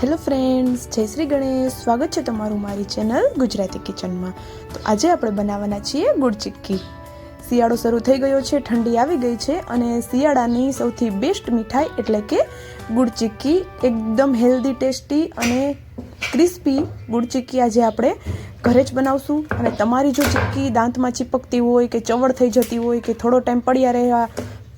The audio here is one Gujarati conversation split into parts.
હેલો ફ્રેન્ડ્સ, જય શ્રી ગણેશ. સ્વાગત છે તમારું મારી ચેનલ ગુજરાતી કિચનમાં. તો આજે આપણે બનાવવાના છીએ ગુડ ચીક્કી. શિયાળો શરૂ થઈ ગયો છે, ઠંડી આવી ગઈ છે અને શિયાળાની સૌથી બેસ્ટ મીઠાઈ એટલે કે ગુડ ચીક્કી. એકદમ હેલ્ધી ટેસ્ટી અને ક્રિસ્પી ગુડ ચીક્કી આજે આપણે ઘરે જ બનાવશું. અને તમારી જો ચીક્કી દાંતમાં ચીપકતી હોય કે ચવડ થઈ જતી હોય કે થોડો ટાઈમ પડ્યા રહ્યા,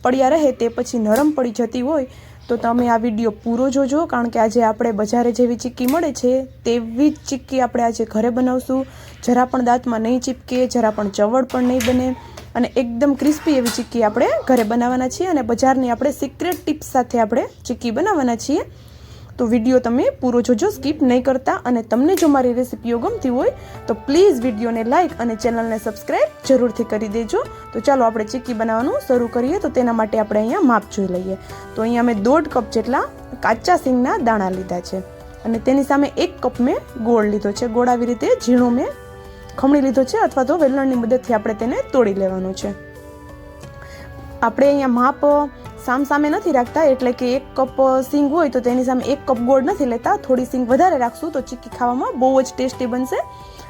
પડ્યા રહે તે પછી નરમ પડી જતી હોય તો તમે આ વીડિયો પૂરો જોજો, કારણ કે આજે આપણે બજારે જેવી ચીક્કી મળે છે, તેવી જ ચીક્કી આપણે આજે ઘરે બનાવશું. જરા પણ દાંતમાં નહીં ચીપકે, જરા પણ ચવડ પણ નહીં બને. અને એકદમ ક્રિસ્પી એવી ચીક્કી આપણે ઘરે બનાવવાના છીએ અને બજારની આપણે સિક્રેટ ટિપ્સ સાથે આપણે ચીક્કી બનાવવાના છીએ. તો વીડિયો તમે પૂરો જોજો સ્કીપ નહીં કરતા. અને તમને જો મારી રેસિપીઓ ગમતી હોય, તો પ્લીઝ વિડીયોને લાઇક અને ચેનલને સબસ્ક્રાઈબ જરૂરથી કરી દેજો. તો ચાલો આપણે ચીક્કી બનાવવાનું શરૂ કરીએ. તો તેના માટે આપણે અહીંયા માપ જોઈ લઈએ. તો અહીંયા મેં દોઢ કપ જેટલા કાચા સિંગના દાણા લીધા છે. અને તેની સામે એક કપ મેં ગોળ લીધો છે. ગોળ આવી રીતે ઝીણો મેં ખમણી લીધો છે, અથવા તો વેલણની મદદથી આપણે તેને તોડી લેવાનું છે. આપણે અહીંયા માપ સામ સામે નથી રાખતા, એટલે કે એક કપ સિંગ હોય તો તેની સામે એક કપ ગોળ નથી લેતા. થોડી સિંગ વધારે રાખશું તો ચીક્કી ખાવામાં બહુ જ ટેસ્ટી બનશે.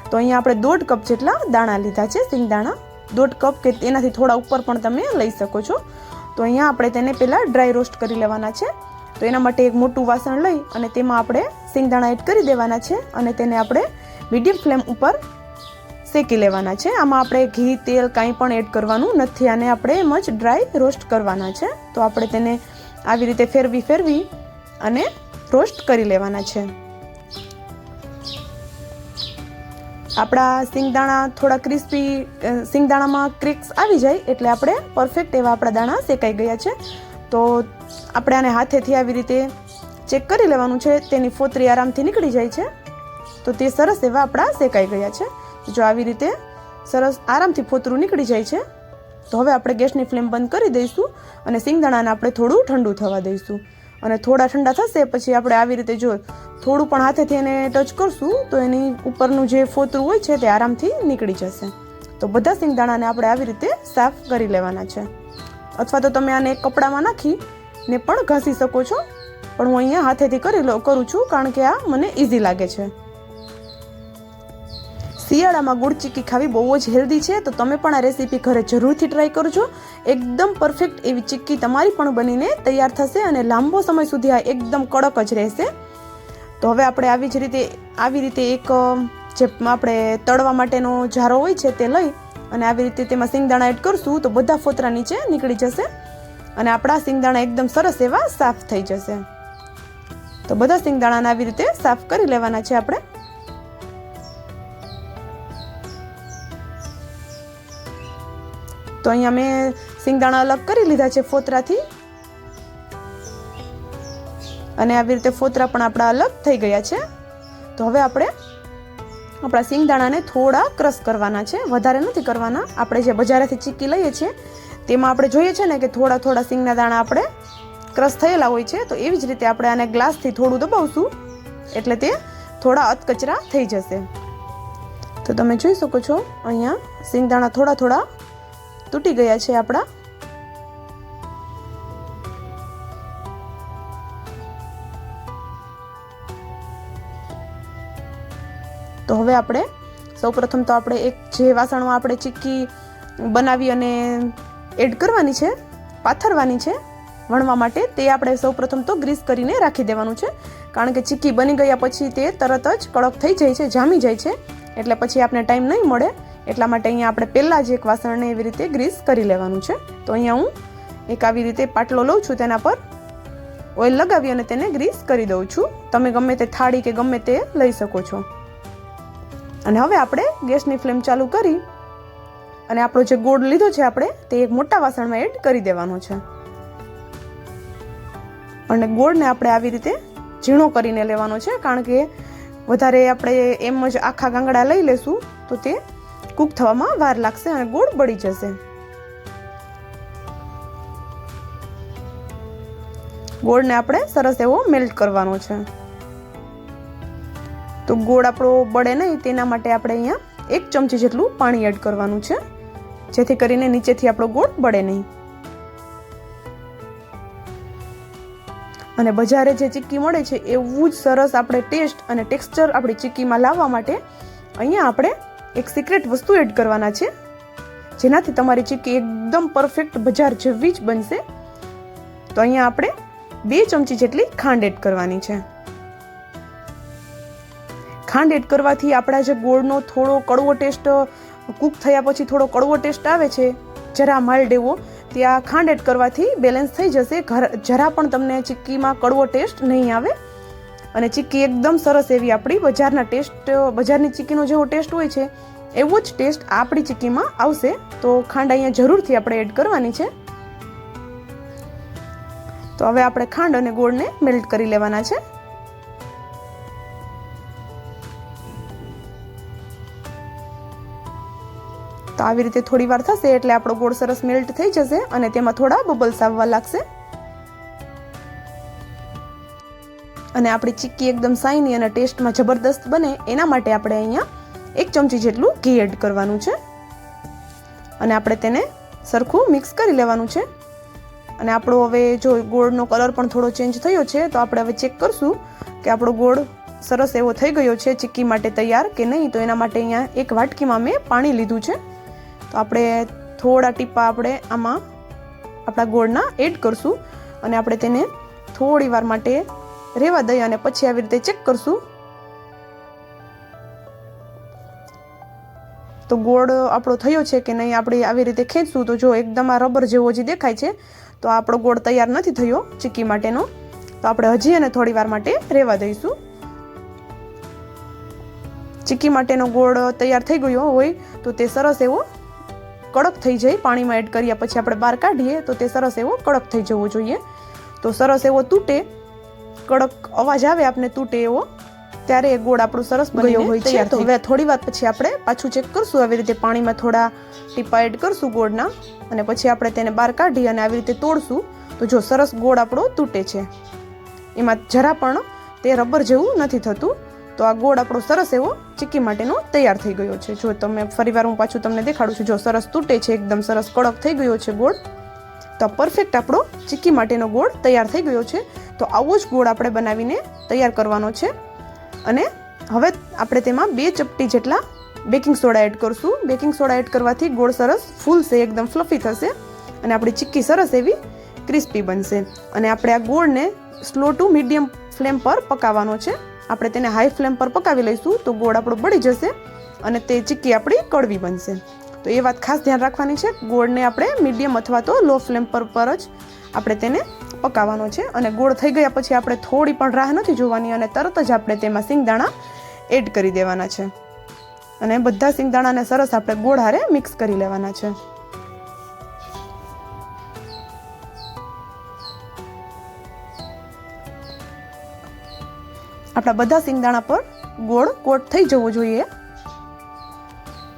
તો અહીંયા આપણે દોઢ કપ જેટલા દાણા લીધા છે, સિંગ દાણા. દોઢ કપ કે તેનાથી થોડા ઉપર પણ તમે લઈ શકો છો. તો અહીંયા આપણે તેને પહેલાં ડ્રાય રોસ્ટ કરી લેવાના છે. તો એના માટે એક મોટું વાસણ લઈ અને તેમાં આપણે સિંગદાણા એડ કરી દેવાના છે અને તેને આપણે મીડિયમ ફ્લેમ ઉપર શેકી લેવાના છે. આમાં આપણે ઘી, તેલ કાંઈ પણ એડ કરવાનું નથી. અને આપણે એમ જ ડ્રાય રોસ્ટ કરવાના છે. તો આપણે તેને આવી રીતે ફેરવી ફેરવી અને રોસ્ટ કરી લેવાના છે. આપણા સિંગદાણા થોડા ક્રિસ્પી સિંગદાણામાં ક્રિક્સ આવી જાય એટલે આપણે પરફેક્ટ એવા આપણા દાણા શેકાઈ ગયા છે. તો આપણે આને હાથેથી આવી રીતે ચેક કરી લેવાનું છે. તેની ફોતરી આરામથી નીકળી જાય છે. તો તે સરસ એવા આપણા શેકાઈ ગયા છે. જો આવી રીતે સરસ આરામથી ફોતરું નીકળી જાય છે, તો હવે આપણે ગેસની ફ્લેમ બંધ કરી દઈશું અને સિંગદાણાને આપણે થોડું ઠંડુ થવા દઈશું. અને થોડા ઠંડા થશે પછી આપણે આવી રીતે જો થોડું પણ હાથેથી એને ટચ કરશું, તો એની ઉપરનું જે ફોતરું હોય છે તે આરામથી નીકળી જશે. તો બધા સિંગદાણાને આપણે આવી રીતે સાફ કરી લેવાના છે. અથવા તો તમે આને કપડામાં નાખી ને પણ ઘસી શકો છો. પણ હું અહીંયા હાથેથી કરી લો, કરું છું, કારણ કે આ મને ઇઝી લાગે છે. શિયાળામાં ગુડ ચીકી ખાવી બહુ જ હેલ્ધી છે, તો તમે પણ આ રેસીપી ઘરે જરૂરથી ટ્રાય કરજો. એકદમ પરફેક્ટ એવી ચીક્કી તમારી પણ બનીને તૈયાર થશે અને લાંબો સમય સુધી આ એકદમ કડક જ રહેશે. તો હવે આપણે આવી જ રીતે, આવી રીતે એક જે આપણે તળવા માટેનો જારો હોય છે તે લઈ અને આવી રીતે તેમાં સિંગદાણા એડ કરશું તો બધા ફોતરા નીચે નીકળી જશે અને આપણા સિંગદાણા એકદમ સરસ એવા સાફ થઈ જશે. તો બધા સિંગદાણાને આવી રીતે સાફ કરી લેવાના છે આપણે. તો અહીંયા મેં સિંગદાણા અલગ કરી લીધા છે ફોતરાથી. અને આવી રીતે ફોતરા પણ આપણા અલગ થઈ ગયા છે. તો હવે આપણે આપણા સિંગદાણાને થોડા ક્રશ કરવાના છે. વધારે નથી કરવાના. આપણે જે બજારેથી ચીકી લઈએ છીએ, તેમાં આપણે જોઈએ છે ને કે થોડા થોડા સિંગના દાણા આપણે ક્રશ થયેલા હોય છે. તો એવી જ રીતે આપણે આને ગ્લાસથી થોડું દબાવશું, એટલે તે થોડા અતકચરા થઈ જશે. તો તમે જોઈ શકો છો, અહીંયા સિંગદાણા થોડા થોડા તૂટી ગયા છે આપણા. તો હવે આપણે સૌપ્રથમ તો આપણે એક જે વાસણમાં આપણે ચીક્કી બનાવી અને એડ કરવાની છે, પાથરવાની છે, વણવા માટે, તે આપણે સૌપ્રથમ તો ગ્રીસ કરીને રાખી દેવાનું છે. કારણ કે ચીક્કી બની ગયા પછી તે તરત જ કડક થઈ જાય છે, જામી જાય છે. એટલે પછી આપણે ટાઈમ નહીં મળે. એટલા માટે અહીંયા આપણે પહેલાં જ એક વાસણને એવી રીતે ગ્રીસ કરી લેવાનું છે. તો અહીંયા હું એક આવી રીતે પાટલો લઉં છું તેના પર, ઓઇલ લગાવી અને તેને ગ્રીસ કરી દઉં છું. તમે ગમે તે થાળી કે ગમે તે લઈ શકો છો. અને હવે આપણે ગેસની ફ્લેમ ચાલુ કરી અને આપણો જે ગોળ લીધો છે આપણે તે એક મોટા વાસણમાં એડ કરી દેવાનો છે. અને ગોળને આપણે આવી રીતે ઝીણો કરીને લેવાનો છે, કારણ કે વધારે આપણે એમ જ આખા ગાંગડા લઈ લેશું તો તે કૂક થવામાં વાર લાગશે અને ગોળ બળી જશે. ગોળને આપણે સરસ એવો મેલ્ટ કરવાનો છે. તો ગોળ આપણો બળે નહીં, તેના માટે આપણે અહીંયા એક ચમચી જેટલું પાણી એડ કરવાનું છે, જેથી કરીને નીચેથી આપણો ગોળ બળે નહીં. અને બજારે જે ચીક્કી મળે છે, એવું જ સરસ આપણે ટેસ્ટ અને ટેક્સચર આપણી ચીક્કીમાં લાવવા માટે અહીંયા આપણે એક સિક્રેટ વસ્તુ એડ કરવાના છે, જેનાથી તમારી ચીક્કી એકદમ પરફેક્ટ બજાર જેવી જ બનશે. તો અહીંયા આપણે બે ચમચી જેટલી ખાંડ એડ કરવાની છે. ખાંડ એડ કરવાથી આપણા જે ગોળનો થોડો કડવો ટેસ્ટ કૂક થયા પછી થોડો કડવો ટેસ્ટ આવે છે, જરા માઇલ્ડ એવો ત્યાં ખાંડ એડ કરવાથી બેલેન્સ થઈ જશે. જરા પણ તમને ચીક્કીમાં કડવો ટેસ્ટ નહીં આવે. અને ચીક્કી એકદમ સરસ એવી આપણી બજારના ટેસ્ટ, બજારની ચીક્કીનો જેવો ટેસ્ટ હોય છે, એવો જ ટેસ્ટ આપણી ચીક્કીમાં આવશે. તો ખાંડ અહીંયા જરૂરથી આપણે એડ કરવાની છે. તો હવે આપણે ખાંડ અને ગોળને મેલ્ટ કરી લેવાના છે. તો આવી રીતે થોડી વાર થશે એટલે આપણો ગોળ સરસ મેલ્ટ થઈ જશે અને તેમાં થોડા બબલ્સ આવવા લાગશે. અને આપણી ચીક્કી એકદમ સાઈની અને ટેસ્ટમાં જબરદસ્ત બને, એના માટે આપણે અહીંયા એક ચમચી જેટલું ઘી એડ કરવાનું છે. અને આપણે તેને સરખું મિક્સ કરી લેવાનું છે. અને આપણો હવે જો ગોળનો કલર પણ થોડો ચેન્જ થયો છે, તો આપણે હવે ચેક કરશું કે આપણો ગોળ સરસ એવો થઈ ગયો છે ચીક્કી માટે તૈયાર કે નહીં. તો એના માટે અહીંયા એક વાટકીમાં મેં પાણી લીધું છે. તો આપણે થોડા ટીપા આપણે આમાં આપણા ગોળના એડ કરશું. અને આપણે તેને થોડી વાર માટે રહેવા દઈએ અને પછી આવી રીતે ચેક કરશું. તો ગોળ આપણો થયો છે કે નહીં આપણે આવી રીતે ખેંચશું. તો જો એકદમ આ રબર જેવો જે દેખાય છે, તો આપણો ગોળ તૈયાર નથી થયો ચીક્કી માટેનો. તો આપણે હજી અને થોડી વાર માટે રહેવા દઈશું. ચીકી માટેનો ગોળ તૈયાર થઈ ગયો હોય, તો તે સરસ એવો કડક થઈ જાય. પાણીમાં એડ કર્યા પછી આપણે બહાર કાઢીએ, તો તે સરસ એવો કડક થઈ જવો જોઈએ. તો સરસ એવો તૂટે. કડક અવાજ આવે આપને તૂટે એવો ત્યારે એ ગોળ આપણું સરસ બન્યો હોય છે. તો હવે થોડી વાર પછી આપણે પાછું ચેક કરશું આવી રીતે પાણીમાં થોડા ટીપા એડ કરશું ગોળના અને પછી આપણે તેને બહાર કાઢી અને આવી રીતે તોડશું. તો જો સરસ ગોળ આપણો તૂટે છે. એમાં જરા પણ તે રબર જેવું નથી થતું. તો આ ગોળ આપણો સરસ એવો ચીક્કી માટેનો તૈયાર થઈ ગયો છે. જો તમે ફરીવાર હું પાછું તમને દેખાડું છું જો સરસ તૂટે છે એકદમ સરસ કડક થઈ ગયો છે ગોળ તો પરફેક્ટ આપણો ચીક્કી માટેનો ગોળ તૈયાર થઈ ગયો છે. તો આવો જ ગોળ આપણે બનાવીને તૈયાર કરવાનો છે. અને હવે આપણે તેમાં બે ચપટી જેટલા બેકિંગ સોડા એડ કરશું. બેકિંગ સોડા એડ કરવાથી ગોળ સરસ ફૂલશે એકદમ ફ્લફી થશે અને આપણી ચીક્કી સરસ એવી ક્રિસ્પી બનશે. અને આપણે આ ગોળને સ્લો ટુ મીડિયમ ફ્લેમ પર પકાવવાનો છે. આપણે તેને હાઈ ફ્લેમ પર પકાવી લઈશું તો ગોળ આપણો બળી જશે અને તે ચીક્કી આપણી કડવી બનશે. તો એ વાત ખાસ ધ્યાન રાખવાની છે. ગોળને આપણે મીડિયમ અથવા તો લો ફ્લેમ પર પર જ આપણે તેને પકાવવાનો છે અને ગોળ થઈ ગયા પછી આપણે થોડી પણ રાહ નથી જોવાની અને તરત જ આપણે તેમાં સિંગદાણા એડ કરી દેવાના છે. અને બધા સિંગદાણાને સરસ આપણે ગોળ હારે મિક્સ કરી લેવાના છે. આપણા બધા સિંગદાણા પર ગોળ કોટ થઈ જવો જોઈએ.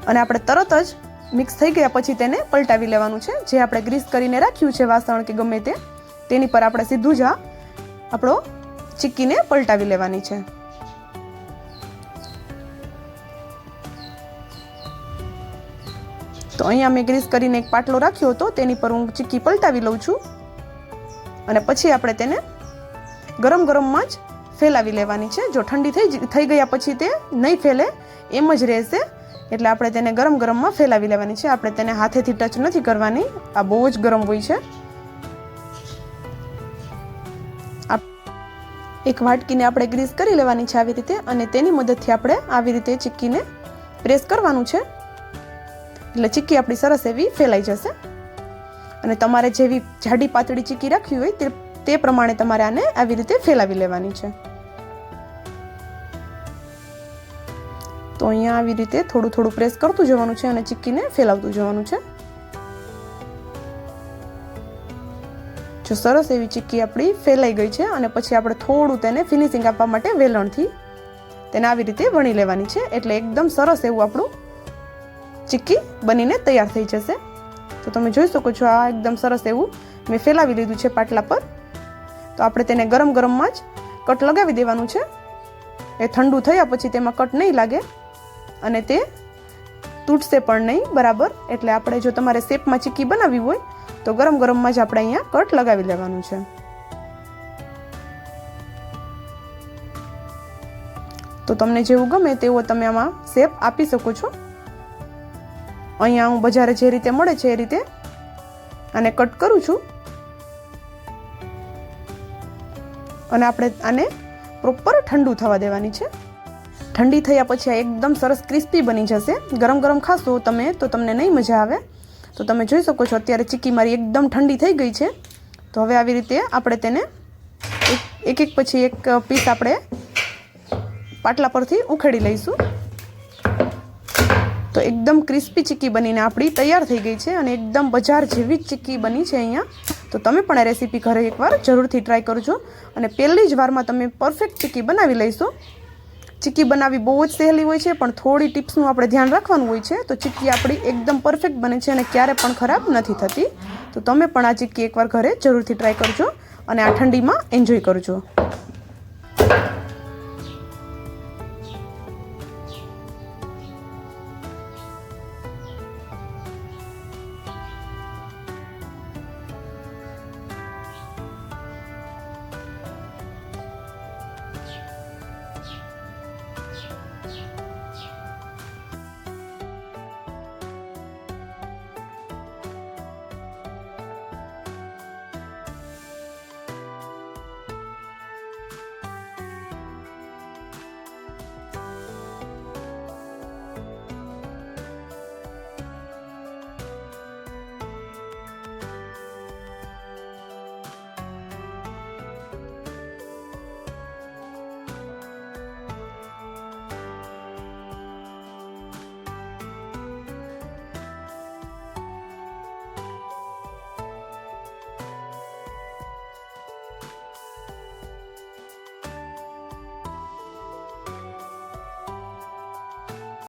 અને આપણે તરત જ મિક્સ થઈ ગયા પછી તેને પલટાવી લેવાનું છે. જે આપણે ગ્રીસ કરીને રાખ્યું છે વાસણ કે ગમે તે, તેની પર આપણે સીધું જ આપણો ચીક્કીને પલટાવી લેવાની છે. તો અહીંયા મેં ગ્રીસ કરીને એક પાટલો રાખ્યો હતો, તેની પર હું ચીક્કી પલટાવી લઉં છું. અને પછી આપણે તેને ગરમ ગરમમાં જ ફેલાવી લેવાની છે. જો ઠંડી થઈ થઈ ગયા પછી તે નહીં ફેલે, એમ જ રહેશે. એટલે આપણે તેને ગરમ ગરમમાં ફેલાવી લેવાની છે. આપણે તેને હાથેથી ટચ નથી કરવાની. આ બહુ જ ગરમ હોય છે. એક વાટકીને આપણે ગ્રીસ કરી લેવાની છે આવી રીતે અને તેની મદદથી આપણે આવી રીતે ચીક્કીને પ્રેસ કરવાનું છે. એટલે ચીક્કી આપણી સરસ એવી ફેલાઈ જશે. અને તમારે જેવી જાડી પાતળી ચીક્કી રાખવી હોય તે પ્રમાણે તમારે આને આવી રીતે ફેલાવી લેવાની છે. તો અહીંયા આવી રીતે થોડું થોડું પ્રેસ કરતું જવાનું છે અને ચીક્કીને ફેલાવતું જવાનું છે. જો સરસ એવી ચીક્કી આપણી ફેલાઈ ગઈ છે અને પછી આપણે થોડું તેને ફિનિશિંગ આપવા માટે વેલણથી તેને આવી રીતે વણી લેવાની છે એટલે એકદમ સરસ એવું આપણું ચીક્કી બનીને તૈયાર થઈ જશે. તો તમે જોઈ શકો છો આ એકદમ સરસ એવું મેં ફેલાવી લીધું છે પાટલા પર. તો આપણે તેને ગરમ ગરમમાં જ કટ લગાવી દેવાનું છે. એ ઠંડુ થયા પછી તેમાં કટ નહીં લાગે. અને તે તૂટશે પણ નહીં, બરાબર? એટલે આપણે જો તમારે શેપમાં ચીક્કી બનાવવી હોય, તો ગરમ ગરમમાં જ આપણે અહીંયા કટ લગાવી લેવાનું છે. તો તમને જેવું ગમે તેવો તમે આમાં શેપ આપી શકો છો. અહીંયા હું બજારે જે રીતે મળે છે એ રીતે આને કટ કરું છું. અને આપણે આને પ્રોપર ઠંડુ થવા દેવાની છે. ઠંડી થયા પછી આ એકદમ સરસ ક્રિસ્પી બની જશે. ગરમ ગરમ ખાશો તમે તો તમને નહીં મજા આવે. તો તમે જોઈ શકો છો અત્યારે ચીક્કી મારી એકદમ ઠંડી થઈ ગઈ છે. તો હવે આવી રીતે આપણે તેને એક એક પછી એક પીસ આપણે પાટલા પરથી ઉખેડી લઈશું. તો એકદમ ક્રિસ્પી ચીક્કી બનીને આપણી તૈયાર થઈ ગઈ છે અને એકદમ બજાર જેવી જ ચીક્કી બની છે અહીંયા. તો તમે પણ આ રેસીપી ઘરે એકવાર જરૂરથી ટ્રાય કરજો. અને પહેલી જ વારમાં તમે પરફેક્ટ ચીક્કી બનાવી લઈશો. ચીક્કી બનાવવી બહુ જ સહેલી હોય છે, પણ થોડી ટિપ્સનું આપણે ધ્યાન રાખવાનું હોય છે, તો ચીક્કી આપણી એકદમ પરફેક્ટ બને છે અને ક્યારે પણ ખરાબ નથી થતી. તો તમે પણ આ ચીક્કી એકવાર ઘરે જરૂરથી ટ્રાય કરજો અને આ ઠંડીમાં એન્જોય કરજો.